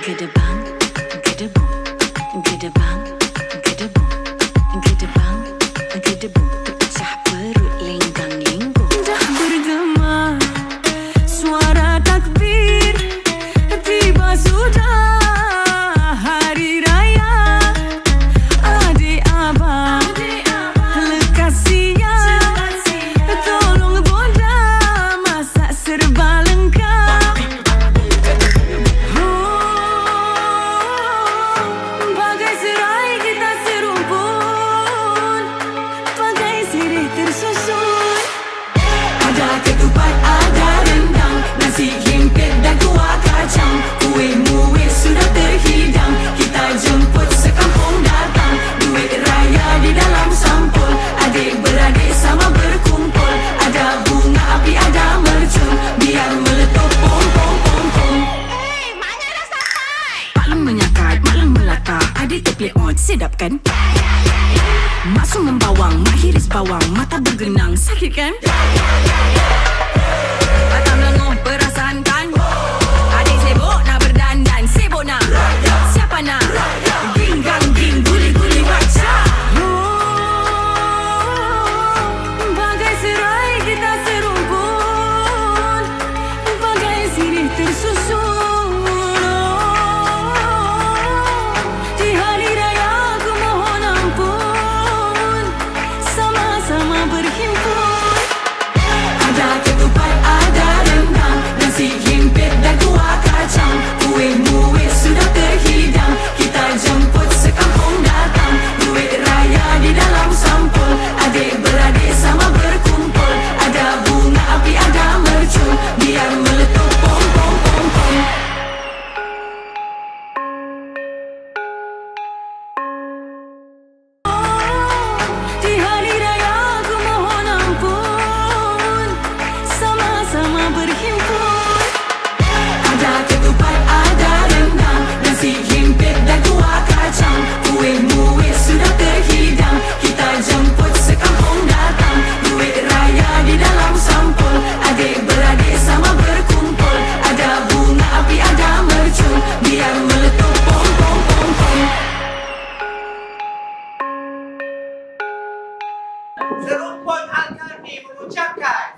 Get a. ketupat ada rendang. Nasi himpit dan kuah kacang. Kuih muih sudah terhidang. Kita jemput sekampung datang. Duit raya di dalam sampul. Adik-beradik sama berkumpul. Ada bunga api ada mercun. Biar meletup pom pom pom pom. Hei, maknya dah sampai? Paklum menyakat, maklum melata Adik tepi on, sedap kan? Masuk membawang, mahiris bawang, mata bergenang, sakit kan? Yeah, yeah, yeah. Serumpun Al-Karni mengucapkan